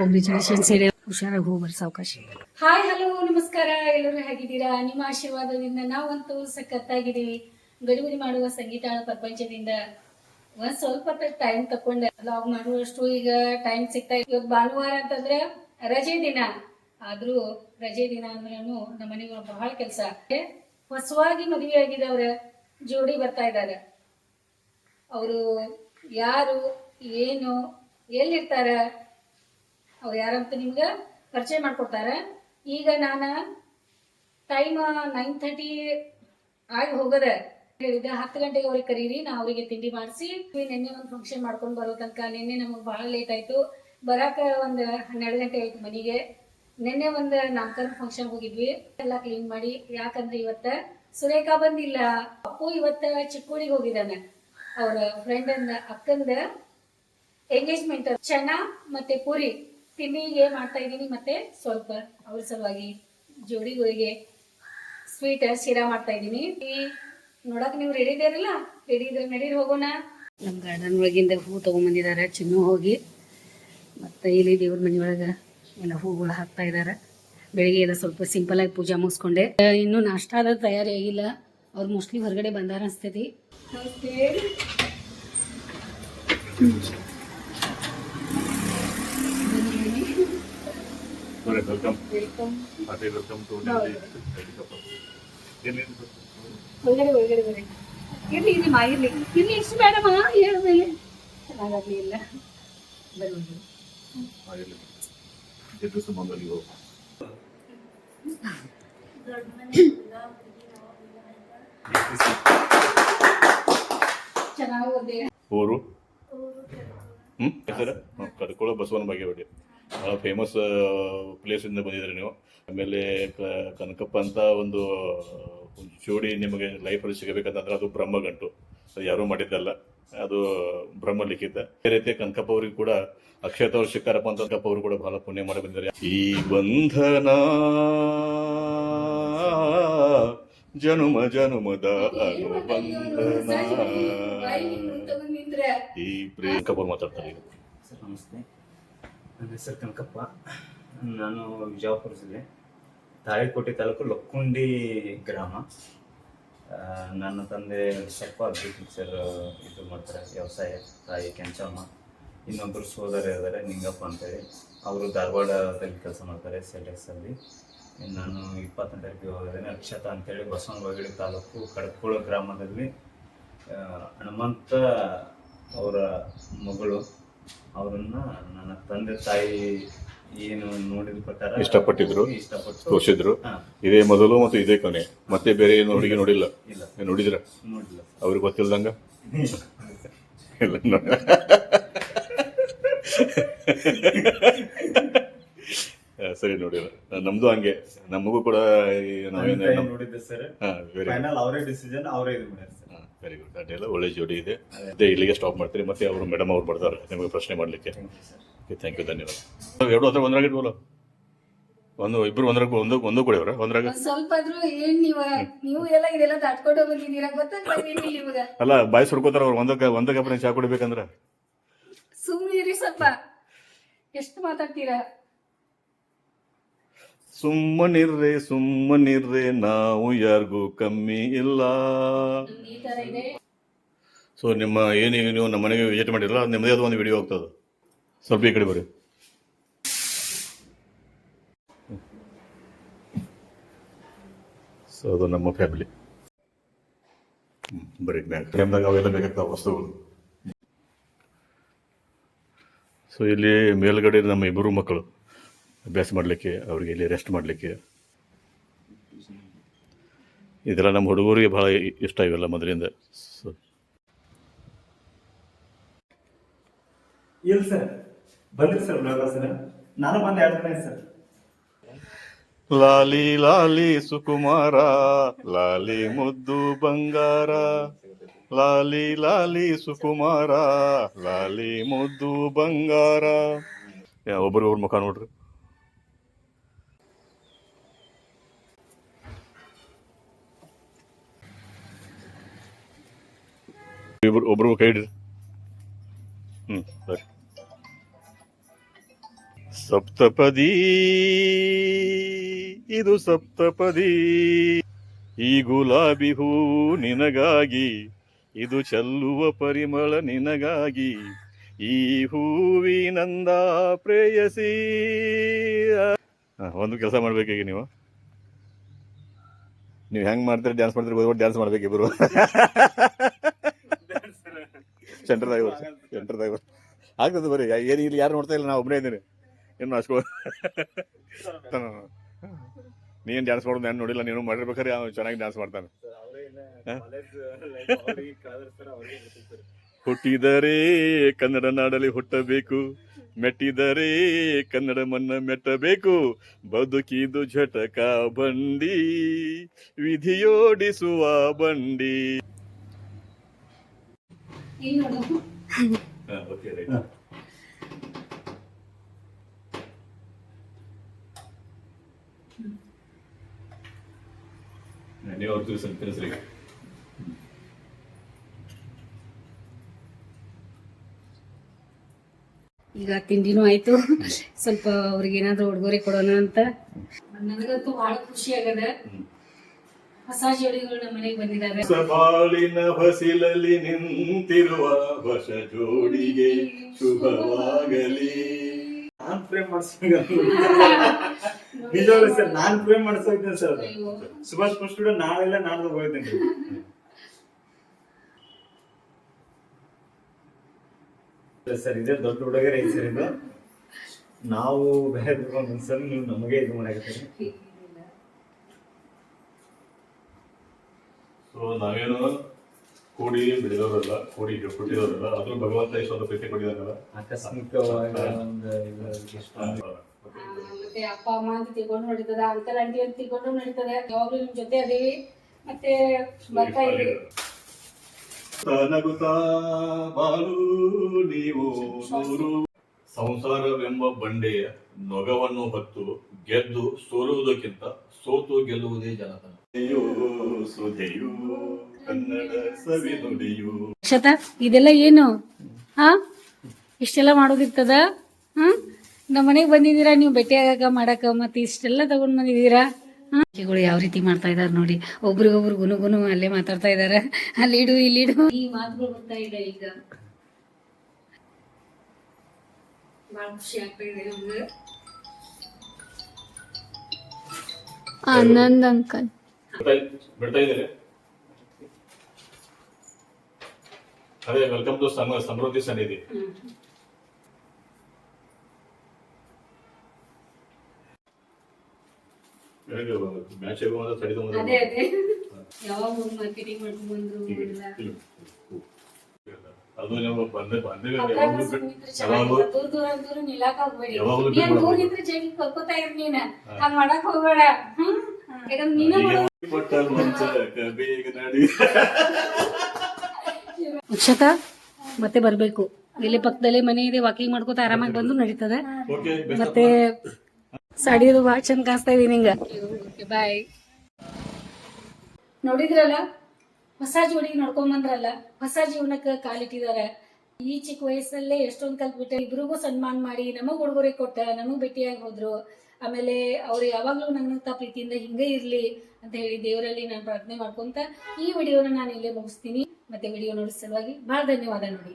ಹೇಳು ನಾವು ಕಾಂಗ್ರ್ಯಾಚುಲೇಷನ್ಸ್ ಹೇಳಿ ಹುಷಾರಾಗಿ ಅವಕಾಶ ಹಾಯ್, ಹಲೋ, ನಮಸ್ಕಾರ. ಎಲ್ಲರೂ ಹೇಗಿದ್ದೀರಾ? ನಿಮ್ಮ ಆಶೀರ್ವಾದದಿಂದ ನಾವಂತೂ ಸಖತ್ತಾಗಿದ್ದೀವಿ. ಗಡಿಬಿಡಿ ಮಾಡುವ ಸಂಗೀತ ಪ್ರಪಂಚದಿಂದ ಒಂದ್ ಸ್ವಲ್ಪ ಟೈಮ್ ತಕೊಂಡೆ. ಲಾಗ್ ಮಾಡುವಷ್ಟು ಈಗ ಟೈಮ್ ಸಿಗ್ತಾ. ಇವತ್ತು ಭಾನುವಾರ ಅಂತಂದ್ರೆ ರಜೆ ದಿನ. ಆದ್ರೂ ರಜೆ ದಿನ ಅಂದ್ರೂ ನಮ್ಮ ಮನೆಗೆ ಬಹಳ ಕೆಲಸ. ಹೊಸವಾಗಿ ಮದುವೆ ಆಗಿದವ್ರ ಜೋಡಿ ಬರ್ತಾ ಇದ್ದಾರೆ. ಅವರು ಯಾರು, ಏನು, ಎಲ್ಲಿರ್ತಾರ? ಅವ್ರು ಯಾರಂತ ನಿಮ್ಗೆ ಪರಿಚಯ ಮಾಡಿಕೊಡ್ತಾರೆ. ಈಗ ನಾನು ಟೈಮ್ ನೈನ್ ಥರ್ಟಿ ಆಗಿ ಹೋಗದೆ ಹೇಳಿದ್ದೆ, ಹತ್ತು ಗಂಟೆಗೆ ಅವ್ರಿಗೆ ಕರೀರಿ, ನಾ ಅವರಿಗೆ ತಿಂಡಿ ಮಾಡಿಸಿ ನಿನ್ನೆ ಒಂದು ಫಂಕ್ಷನ್ ಮಾಡ್ಕೊಂಡು ಬರೋ ತನಕ, ನಿನ್ನೆ ನಮಗೆ ಭಾಳ ಲೇಟ್ ಆಯಿತು. ಬರಾಕ ಒಂದು ಹನ್ನೆರಡು ಗಂಟೆ ಆಯ್ತು ಮನೆಗೆ. ನಿನ್ನೆ ಒಂದು ನಾಮಕರಣ ಫಂಕ್ಷನ್ ಹೋಗಿದ್ವಿ, ಎಲ್ಲ ಕ್ಲೀನ್ ಮಾಡಿ, ಯಾಕಂದ್ರೆ ಇವತ್ತ ಸುರೇಖಾ ಬಂದಿಲ್ಲ. ಅಪ್ಪು ಇವತ್ತ ಚಿಕ್ಕೋಡಿಗೆ ಹೋಗಿದ್ದಾನೆ. ಅವರ ಫ್ರೆಂಡ್ ಅಂದ, ಅಕ್ಕಂದ ಎಂಗೇಜ್ಮೆಂಟ್ ಚೆನ್ನ ಮತ್ತೆ ಪೂರಿ. ತಿಂಡಿಗೆ ಮಾಡ್ತಾ ಇದ್ದೀನಿ ಮತ್ತೆ ಸ್ವಲ್ಪ ಅವ್ರ ಸಲುವಾಗಿ ಜೋಡಿಗಳಿಗೆ ಸ್ವೀಟ್ ಶಿರಾ ಮಾಡ್ತಾ ಇದ್ದೀನಿ. ನೋಡಕ್ ನೀವು ರೆಡಿ ಇದ್ದೀರಲ್ಲ ರೆಡಿ ಇದ್ರೆ ನಡೀರಿ ಹೋಗೋಣ. ನಮ್ಮ ಗಾರ್ಡನ್ ಒಳಗಿಂದ ಹೂ ತಗೊಂಬಂದಿದ್ದಾರೆ ಚಿನ್ನು ಹೋಗಿ. ಮತ್ತೆ ಇಲ್ಲಿ ದೇವ್ರ ಮನೆಯೊಳಗೆ ಎಲ್ಲ ಹೂಗಳು ಹಾಕ್ತಾ ಇದ್ದಾರೆ. ಬೆಳಿಗ್ಗೆ ಎಲ್ಲ ಸ್ವಲ್ಪ ಸಿಂಪಲ್ ಆಗಿ ಪೂಜೆ ಮುಗಿಸ್ಕೊಂಡೆ. ಇನ್ನೂ ನಾಷ್ಟಾದ ತಯಾರಿ ಆಗಿಲ್ಲ. ಅವ್ರು ಮೋಸ್ಟ್ಲಿ ಹೊರಗಡೆ ಬಂದಾರ ಅನ್ಸ್ತೈತಿ. ನಮಸ್ತೆ welcome welcome hearty welcome to ಒಳಗಡೆ ಒಳಗಡೆ ಬರೀ ಇರ್ಲಿ ಇರ್ಲಿ ಮಾ ಇರ್ಲಿ ಇರ್ಲಿ ಇಷ್ಟು ಬೇಡಮ್ಮ ಹೇಳಿದ್ಮೇಲೆ ಚೆನ್ನಾಗಾಗ್ಲಿ ಇಲ್ಲ ಬರಿ ಒಳಗಡೆ ಗೆದ್ದು ಸುಮಂಗಲಿಗೂ ಚೆನ್ನಾಗಿ ಓದಿ ಊರು ಹ್ಮ್ ಹೆಸರು ಕಡ್ಕೊಳ ಬಸವನ ಬಾಗೇವಾಡಿ ಭಾಳ ಫೇಮಸ್ ಪ್ಲೇಸಿಂದ ಬಂದಿದ್ರಿ ನೀವು. ಆಮೇಲೆ ಕ- ಕನಕಪ್ಪ ಅಂತ ಒಂದು ಜೋಡಿ ನಿಮಗೆ ಲೈಫಲ್ಲಿ ಸಿಗಬೇಕಂತಂದ್ರೆ ಅದು ಬ್ರಹ್ಮಗಂಟು ಅದು ಯಾರೂ ಮಾಡಿದ್ದಲ್ಲ ಅದು ಬ್ರಹ್ಮ ಲಿಖಿತ. ಅದೇ ರೀತಿ ಕನಕಪ್ಪ ಅವ್ರಿಗೆ ಕೂಡ ಅಕ್ಷತ ಅವ್ರು ಸಿಕ್ಕಾರಪ್ಪ ಅಂತ ಕನಕಪ್ಪ ಅವರು ಕೂಡ ಬಹಳ ಪುಣ್ಯ ಮಾಡಿ ಬಂದಿದ್ದಾರೆ. ಈ ಬಂಧನ ಜನುಮ ಜನುಮದ ಅನುಬಂಧನ. ಈ ಪ್ರೇಮ ಕಪೂರ್ ಮಾತಾಡ್ತಾರೆ ನಮಸ್ತೆ. ನನ್ನ ಹೆಸರು ಕನಕಪ್ಪ. ನಾನು ವಿಜಯಪುರ ಜಿಲ್ಲೆ ತಾಳಿಕೋಟೆ ತಾಲೂಕು ಲಕ್ಕುಂಡಿ ಗ್ರಾಮ. ನನ್ನ ತಂದೆ ಸ್ವಲ್ಪ ಅಗ್ರಿಕಲ್ಚರ್, ಇದು ಮಾಡ್ತಾರೆ, ವ್ಯವಸಾಯ, ತಾಯಿ ಕೆಂಚಮ್ಮ. ಇನ್ನೊಬ್ಬರು ಸೋದರ ಇದ್ದಾರೆ ನಿಂಗಪ್ಪ ಅಂತೇಳಿ. ಅವರು ಧಾರವಾಡದಲ್ಲಿ ಕೆಲಸ ಮಾಡ್ತಾರೆ ಸೆಲೆಕ್ಸಲ್ಲಿ ನಾನು ಇಪ್ಪತ್ತನೇ ತಾರೀಕಿಗೆ ಹೋಗಿದ್ದೇನೆ. ಅಕ್ಷತ ಅಂತೇಳಿ ಬಸವನಬಾಗೇಡಿ ತಾಲೂಕು ಕಡಕೋಳ ಗ್ರಾಮದಲ್ಲಿ ಹನುಮಂತ ಅವರ ಮಗಳು ಅವರನ್ನ ನನ್ನ ತಂದೆ ತಾಯಿ ಏನು ನೋಡಿದ ಪ್ರಕಾರ ಇಷ್ಟಪಟ್ಟಿದ್ರು? ಇಷ್ಟಪಟ್ಟು ತೋರಿಸಿದ್ರು. ಹಾ, ಇದೇ ಮೊದಲು ಮತ್ತು ಇದೇ ಕೊನೆ. ಮತ್ತೆ ಬೇರೆ ಏನು ಹುಡುಗಿ ನೋಡಿಲ್ಲ? ಇಲ್ಲ. ನೋಡಿದ್ರ ನೋಡಿಲ್ಲ ಅವ್ರಿಗೆ ಗೊತ್ತಿಲ್ದಂಗ? ಇಲ್ಲ ನೋ- ಆ, ಸರಿ ನೋಡಿಲ್ಲ. ನಮ್ದು ಹಂಗೆ. ನಮಗೂ ಕೂಡ ಈ ನಾವೇನು ನೋಡಿದ್ದೆ ಸರ್. ಹಾ ಫೈನಲ್ ಅವರೇ ಡಿಸಿಷನ್ ಅವರೇ ಇದು ಮಾಡ್ಯಾರ ಸರ್. ವೆರಿ ಗುಡ್ ಅದೆಲ್ಲ ಒಳ್ಳೆ ಜೋಡಿ ಇದೆ. ಅದೇ ಇಲ್ಲಿಗೆ ಸ್ಟಾಪ್ ಮಾಡ್ತೀರಿ. ಮತ್ತೆ ಅವರು ಮೇಡಮ್ ಅವ್ರು ಬರ್ತಾರೆ. ನಿಮಗೆ ಪ್ರಶ್ನೆ ಮಾಡಲಿಕ್ಕೆ. Thank you okay thank you ಧನ್ಯವಾದ. ನಾವು ಎರಡು ಹತ್ರ ಒಂದ್ರಾಗ ಇಟ್ಬೋಲ್ಲ ಒಂದು ಇಬ್ರು ಒಂದ್ರಾಗ ಒಂದು ಒಂದು ಕೊಡಿ ಅವರ. ಒಂದ್ರಾಗ ಸ್ವಲ್ಪ ಆದ್ರೂ ಏನ್ ನೀವ ನೀವು ಎಲ್ಲ ಇದೆಲ್ಲ ದಾಟ್ಕೊಂಡು ಬಂದಿದ್ದೀರಾ? ಗೊತ್ತಾಗ್ತದೆ ನಿಮಗ ಅಲ್ಲ ಬಾಯಿ ಸುರ್ಕೋತಾರ ಅವ್ರು. ಒಂದಕ್ಕೆ ಒಂದಕ್ಕೆ ಚಾ ಕುಡಿಬೇಕಂದ್ರ. ಸುಮ್ಮನಿರಿ ಸ್ವಲ್ಪ. ಎಷ್ಟು ಮಾತಾಡ್ತೀರಾ? ಸುಮ್ಮನಿರ್ರೆ ಸುಮ್ಮನಿರ್ರೆ ನಾವು ಯಾರಿಗೂ ಕಮ್ಮಿ ಇಲ್ಲ. ಸೊ ನಿಮ್ಮ ಏನು ನೀವು ನಮ್ಮ ಮನೆಗೆ ವಿಸಿಟ್ ಮಾಡಿರಲ್ಲ ಅದು ನಿಮ್ಮದೇ ಆದ ಒಂದು ವಿಡಿಯೋ ಹೋಗ್ತದೆ ಸ್ವಲ್ಪ ಈ ಕಡೆ ಬರ್ರಿ ಸೊ ಅದು ನಮ್ಮ ಫ್ಯಾಮಿಲಿ ಬರೀ ಟೈಮ್ದಾಗ ಅವೆಲ್ಲ ಬೇಕಾಗ್ತಾವ ವಸ್ತುಗಳು. ಸೊ ಇಲ್ಲಿ ಮೇಲ್ಗಡೆ ನಮ್ಮ ಇಬ್ಬರು ಮಕ್ಕಳು. ಅಭ್ಯಾಸ ಮಾಡಲಿಕ್ಕೆ ಅವರಿಗೆ ಇಲ್ಲಿ ರೆಸ್ಟ್ ಮಾಡಲಿಕ್ಕೆ. ಇದೆಲ್ಲ ನಮ್ಮ ಹುಡುಗರಿಗೆ ಭಾಳ ಇಷ್ಟ ಇವೆಲ್ಲ ಮೊದಲಿಂದ. ಸೊ ಇಲ್ಲ ಸರ್. ಬಂದ್ರಿ ಸರ್ ನಾನು ಬಂದು ಎರಡು ದಿನ ಸರ್. ಲಾಲಿ ಲಾಲಿ ಸುಕುಮಾರ ಲಾಲಿ ಮುದ್ದು ಬಂಗಾರ ಲಾಲಿ ಲಾಲಿ ಸುಕುಮಾರ ಲಾಲಿ ಮುದ್ದು ಬಂಗಾರ. ಒಬ್ರಿಗೊಬ್ರು ಮುಖ ನೋಡ್ರಿ. ಇಬ್ರು ಒಬ್ರು ಕೈ ಹಿಡಿದ್ರು ಸರಿ. ಸಪ್ತಪದಿ, ಇದು ಸಪ್ತಪದಿ. ಈ ಗುಲಾಬಿ ಹೂ ನಿನಗಾಗಿ, ಇದು ಚೆಲ್ಲುವ ಪರಿಮಳ ನಿನಗಾಗಿ, ಈ ಹೂವಿನಂದ ಪ್ರೇಯಸಿ. ಒಂದು ಕೆಲಸ ಮಾಡ್ಬೇಕೀಗ ನೀವು. ನೀವು ಹೆಂಗ್ ಮಾಡ್ತೀರಿ ಡ್ಯಾನ್ಸ್ ಮಾಡ್ತೀರಿ ಡ್ಯಾನ್ಸ್ ಮಾಡ್ಬೇಕು ಇಬ್ರು ಸೆಂಟರ್ದಾಗ ಡ್ರೈವರ್ ಆಗ್ತದೆ ಬರೀ. ಏನು ಇಲ್ಲಿ ಯಾರು ನೋಡ್ತಾ ಇಲ್ಲ, ನಾ ಒಬ್ಬನೇ ಇದ್ದೀನಿ. ಏನು ಅಷ್ಟು ನೀನು ಡ್ಯಾನ್ಸ್ ಮಾಡೋದು ನಾನು ನೋಡಿಲ್ಲ, ನೀನು ಮಾಡಿರ್ಬೇಕಾದ್ರೆ ಚೆನ್ನಾಗಿ ಡ್ಯಾನ್ಸ್ ಮಾಡ್ತಾನೆ. ಹುಟ್ಟಿದರೆ ಕನ್ನಡ ನಾಡಲ್ಲಿ ಹುಟ್ಟಬೇಕು, ಮೆಟ್ಟಿದರೆ ಕನ್ನಡ ಮನ್ನ ಮೆಟ್ಟಬೇಕು, ಬದುಕಿದು ಝಟಕ ಬಂಡಿ, ವಿಧಿಯೋಡಿಸುವ ಬಂಡಿ. ನೀವು ಅವ್ರು ತಿಳಿಸಿ ತಿಳಿಸ್ರಿ ಈಗ ತಿಂಡಿನೂ ಆಯ್ತು. ಸ್ವಲ್ಪ ಅವ್ರಿಗೆ ಏನಾದ್ರು ಉಡುಗೊರೆ ಕೊಡೋಣ ಅಂತ. ನನಗಂತೂ ಬಹಳ ಖುಷಿ ಆಗದ ಹೊಸ ಜೋಡಿಗಳು ಮನೆಗೆ ಬಂದಿದ್ದಾರೆ ಸಬಾಳಿನ ಹೊಸಿಲಲ್ಲಿ ನಿಂತಿರುವ ಹೊಸ ಜೋಡಿಗೆ ಶುಭವಾಗಲಿ. ನಾನ್ ಪ್ರೇಮ್ ಮಾಡಿಸ್ಬೇಕು ನಿಜವಾಗ್ಲೂ ಸರ್ ನಾನ್ ಪ್ರೇಮ್ ಮಾಡಿಸ್ತಾ ಸರ್. ಸುಭಾಷ್ ಸ್ಟುಡಿಯೋ ನಾಳೆಲ್ಲ ನಾಡ್ದು ಹೋಗ್ತೀನಿ ಸರ್ ಇದೇ ದೊಡ್ಡ ಹುಡುಗರೇ ಸರ್ ಇದು. ನಾವು ಬೇರೆ ಸರ್ ನೀವು ನಮಗೆ ಇದು ಮಾಡಾಕತ್ತೀರಿ ನಾವೇನು ಕೂಡಿ ಬೆಳೆದವರಲ್ಲ ಕೂಡಿ ಹುಟ್ಟಿದವರಲ್ಲ ಅದ್ರ ಭಗವಂತ ಇಷ್ಟೊಂದು ಪ್ರೀತಿ ಆ, ಮತ್ತೆ ಅಪ್ಪ ಅಮ್ಮ ಅಂತ ತಿಳ್ಕೊಂಡು ನಡೀತದ ಅಂಕಲ್ ಆಂಟಿ ಅಂತ ತಿಳ್ಕೊಂಡು ನಡೀತದೆ ಯಾವಾಗ್ಲೂ ನಿಮ್ ಜೊತೆ ಅದೇವಿ. ಮತ್ತೆ ಬರ್ತಾ ಇದ್ದೀವಿ ನಗುತ್ತಾ ಬಾಳು ನೀವು ನೂರು. ಸಂಸಾರವೆಂಬ ಬಂಡೆಯ ನೊಗವನ್ನು ಹೊತ್ತು ಗೆದ್ದು ಸೋಲುವುದಕ್ಕಿಂತ ಸೋತು ಗೆಲ್ಲುವುದೇ ಜನತನ. ಅಕ್ಷತಾ ಇದೆಲ್ಲ ಏನು? ಹಾ ಇಷ್ಟೆಲ್ಲ ಮಾಡೋದಿರ್ತದ ಹಾ ನಮ್ಮ ಮನೆಗೆ ಬಂದಿದ್ದೀರಾ? ನೀವು ಭೇಟಿ ಮಾಡಕ ಮಾಡಾಕ ಮತ್ತೆ ಇಷ್ಟೆಲ್ಲ ತಗೊಂಡ್ ಬಂದಿದ್ದೀರಾ? ಗಳು ಯಾವ ರೀತಿ ಮಾಡ್ತಾ ಇದಾರ ನೋಡಿ. ಒಬ್ರಿಗೊಬ್ರು ಗುನು ಗುನು ಅಲ್ಲೇ ಮಾತಾಡ್ತಾ ಇದಾರೆ ಅಲ್ಲಿಡು ಇಲ್ಲಿಡು ಈ ಮಾತುಗಳು ಬರ್ತಾ ಇದೆ ಈಗ. ಬಹಳ ಖುಷಿ ಆಗ್ತಾ ಇದೆ ನಮ್ಗೆ. ಆನಂದ್ ಅಂಕಲ್. ಬಿಡ್ತಾ- ಇದ್ದೀರಿ? ಅದೇ ವೆಲ್ಕಮ್ ಟು ಸಮೃದ್ಧಿ ಸನ್ನಿಧಿ ಮ್ಯಾಚ್ ಆಗುವಂತ ತಡೆದು ಯಾವಾಗ ಮಾರ್ಕೆಟಿಂಗ್ ಮಾಡ್ಕೊಂಡು ಬಂದ್ರು ಅದು ನೀವು ಬಂದೆ. ಯಾವಾಗ್ಲೂ ದೂರ ದೂರ ದೂರ ನಿಲ್ಲಕ್ ಹೋಗ್ಬೇಡಿ ಯಾವಾಗ್ಲೂ ನೀನ್ ಬಿಟ್ಟು ದೂರ ನಿಂತ್ರೆ ಜಗಿ ಕರ್ಕೋತಾ ಇರ್ ನೀನ. ಹಂಗ್ ಮಾಡಕ್ ಹೋಗ್ಬೇಡ. ಹ್ಮ್? ಯಾಕಂದ್ರೆ ನೀನ ಅಕ್ಷತಾ ಮತ್ತೆ ಬರ್ಬೇಕು. ಇಲ್ಲಿ ಪಕ್ಕದಲ್ಲೇ ಮನೆ ಇದೆ ವಾಕಿಂಗ್ ಮಾಡ್ಕೋತ ಆರಾಮಾಗಿ ಬಂದು ನಡೀತದೆ. ಓಕೆ ಮತ್ತೆ ಸಾಡಿದು ಭಾಳ ಚಂದ ಕಾಣಿಸ್ತಾ ಇದೀನಿ ನಿಂಗ ಬಾಯ್ ನೋಡಿದ್ರಲ್ಲ? ಹೊಸ ಜೋಡಿ ನೋಡ್ಕೊಂಡ್ ಬಂದ್ರಲ್ಲ? ಹೊಸ ಜೀವನಕ್ಕೆ ಕಾಲಿಟ್ಟಿದ್ದಾರೆ ಈ ಚಿಕ್ಕ ವಯಸ್ಸಲ್ಲೇ ಎಷ್ಟೊಂದು ಕಲ್ತ್ಬಿಟ್ಟೆ. ಇಬ್ರಿಗೂ ಸನ್ಮಾನ ಮಾಡಿ ನಮಗ್ ಉಡುಗೊರೆ ಕೊಟ್ಟ ನಮಗ್ ಭೇಟಿಯಾಗಿ ಹೋದ್ರು. ಆಮೇಲೆ ಅವ್ರು ಯಾವಾಗ್ಲೂ ನನ್ನಂತ ಪ್ರೀತಿಯಿಂದ ಹಿಂಗೆ ಇರ್ಲಿ ಅಂತ ಹೇಳಿ ದೇವರಲ್ಲಿ ನಾನು ಪ್ರಾರ್ಥನೆ ಮಾಡ್ಕೊಂತ ಈ ವಿಡಿಯೋನ ನಾನು ಇಲ್ಲೇ ಮುಗಿಸ್ತೀನಿ. ಮತ್ತೆ ವಿಡಿಯೋ ನೋಡಿ ಸಲುವಾಗಿ ಬಹಳ ಧನ್ಯವಾದ ನೋಡಿ.